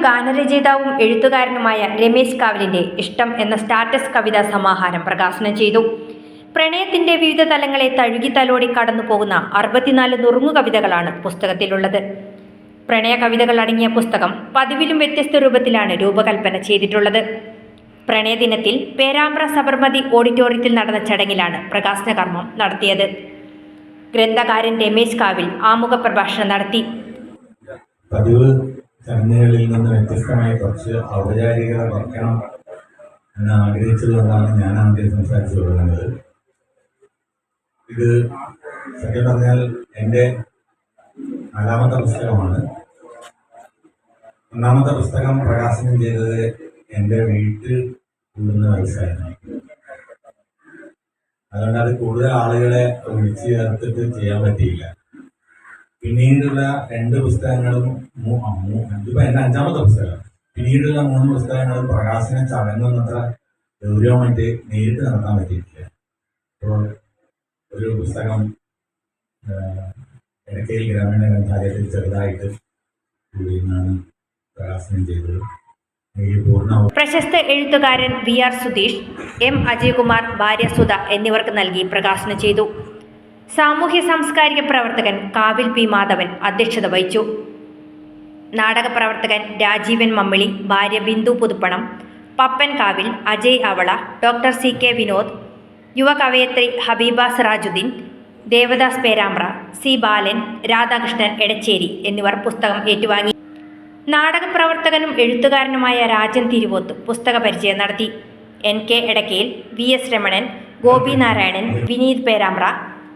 ഗാനരചയിതാവും എഴുത്തുകാരനുമായ രമേശ് കാവലിന്റെ ഇഷ്ടം എന്ന സ്റ്റാറ്റസ് കവിതാ സമാഹാരം പ്രകാശനം ചെയ്തു. പ്രണയത്തിന്റെ വിവിധ തലങ്ങളെ തഴുകി തലോടി കടന്നു പോകുന്ന അറുപത്തിനാല് നുറുങ്ങു കവിതകളാണ് പുസ്തകത്തിലുള്ളത്. പ്രണയ കവിതകൾ അടങ്ങിയ പുസ്തകം പതിവിലും വ്യത്യസ്ത രൂപത്തിലാണ് രൂപകൽപ്പന ചെയ്തിട്ടുള്ളത്. പ്രണയദിനത്തിൽ പേരാമ്പ്ര സബർമതി ഓഡിറ്റോറിയത്തിൽ നടന്ന ചടങ്ങിലാണ് പ്രകാശന കർമ്മം നടത്തിയത്. ഗ്രന്ഥകാരൻ രമേശ് കാവിൽ ആമുഖ പ്രഭാഷണം നടത്തി. പതിവ് ചടങ്ങുകളിൽ നിന്ന് വ്യത്യസ്തമായി കുറച്ച് ഔപചാരികത വയ്ക്കണം എന്ന് ആഗ്രഹിച്ചതുകൊണ്ടാണ് ഞാൻ ആദ്യം സംസാരിച്ചു തുടങ്ങുന്നത് ഇത് സത്യം പറഞ്ഞാൽ എന്റെ നാലാമത്തെ പുസ്തകമാണ്. ഒന്നാമത്തെ പുസ്തകം പ്രകാശനം ചെയ്തത് എന്റെ വീട്ടിൽ കൂടുന്ന വയസ്സായിരുന്നു. അതുകൊണ്ട് അത് കൂടുതൽ ആളുകളെ വിളിച്ചു ചേർത്തിട്ട് ചെയ്യാൻ പറ്റിയില്ല. പിന്നീടുള്ള രണ്ട് പുസ്തകങ്ങളും എന്റെ അഞ്ചാമത്തെ പുസ്തകം. പിന്നീടുള്ള മൂന്ന് പുസ്തകങ്ങളും പ്രകാശന ചടങ്ങൊന്നും അത്ര ഗൗരവമായിട്ട് നേരിട്ട് നടത്താൻ പറ്റിയിട്ടില്ല. അപ്പോൾ ഒരു പുസ്തകം ഇടയ്ക്കയിൽ ഗ്രാമീണ ഗ്രന്ഥാലയത്തിൽ ചെറുതായിട്ട് കൂടി നിന്നാണ് പ്രകാശനം ചെയ്തത്. പ്രശസ്ത എഴുത്തുകാരൻ V R Sudheesh M Ajayakumar ഭാര്യ സുധ എന്നിവർക്ക് നൽകി പ്രകാശനം ചെയ്തു. സാമൂഹ്യ സാംസ്കാരിക പ്രവർത്തകൻ കാവിൽ പി മാധവൻ അധ്യക്ഷത വഹിച്ചു. നാടക പ്രവർത്തകൻ രാജീവൻ മമ്മിളി ഭാര്യ ബിന്ദു പുതുപ്പണം പപ്പൻ കാവിൽ അജയ് അവള ഡോക്ടർ സി കെ വിനോദ് യുവ കവയത്രി ഹബീബ സിറാജുദ്ദീൻ ദേവദാസ് പേരാമ്പ്ര സി ബാലൻ രാധാകൃഷ്ണൻ എടച്ചേരി എന്നിവർ പുസ്തകം ഏറ്റുവാങ്ങി. നാടകപ്രവർത്തകനും എഴുത്തുകാരനുമായ രാജൻ തിരുവോത്ത് പുസ്തക പരിചയം നടത്തി. N K Edakkel V S Ramanan Gopinarayanan Vineeth Perambra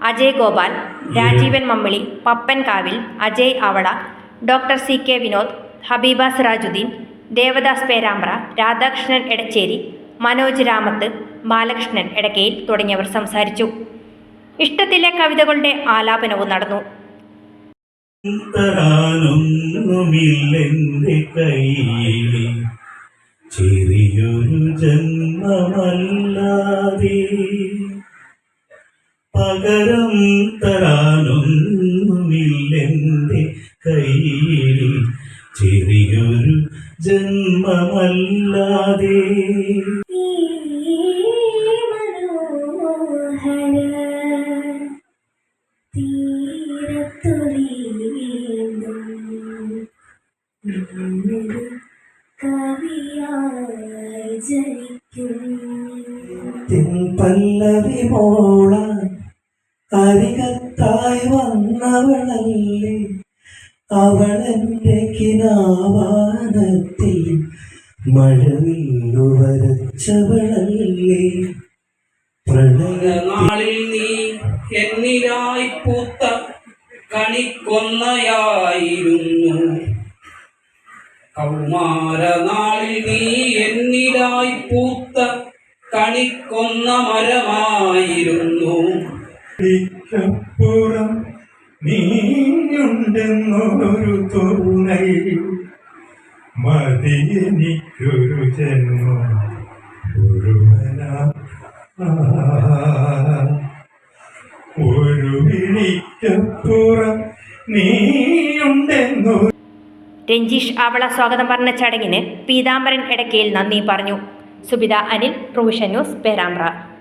Ajay Gopal Rajeevan Mammili Pappan Kavil Ajay അവള ഡോക്ടർ സി കെ വിനോദ് ഹബീബ സിറാജുദ്ദീൻ ദേവദാസ് പേരാമ്പ്ര രാധാകൃഷ്ണൻ എടച്ചേരി മനോജ് രാമത്ത് ബാലകൃഷ്ണൻ എടക്കയിൽ തുടങ്ങിയവർ സംസാരിച്ചു. ഇഷ്ടത്തിലെ കവിതകളുടെ ആലാപനവും നടന്നു. തരാനൊന്നുമില്ലെന്റെ കയ്യിൽ ചെറിയൊരു ജന്മമല്ലാതെ പകരം തരാനൊന്നുമില്ലെന്റെ കയ്യിൽ ചെറിയൊരു ജന്മമല്ലാതെ. ജനിക്കും പല്ലവി മോളാൻ അരികത്തായി വന്നവളല്ലേ? അവളെന്റെ കിനാവാനത്തിൽ മഴവില്ലു വരച്ചവളല്ലേ പ്രണയനാളിൽ നീ എന്നിലായി പൂത്ത കണിക്കൊന്നയായിരുന്നു. കൗമാരനാളിൽ നീ എന്നിലായി പൂത്ത കണിക്കൊന്ന മരമായിരുന്നു. പ്പുറം നീയുണ്ടെന്നൊരു തോന്നൽ മതി എനിക്കൊരു ജന്മം ഒരുവന ഒരു വിളിക്കപ്പുറം നീയുണ്ടെന്നു രഞ്ജീഷ് ആവള സ്വാഗതം പറഞ്ഞ ചടങ്ങിന് പീതാംബരൻ ഇടയ്ക്കയിൽ നന്ദി പറഞ്ഞു. Subitha Anil provision news Perambra.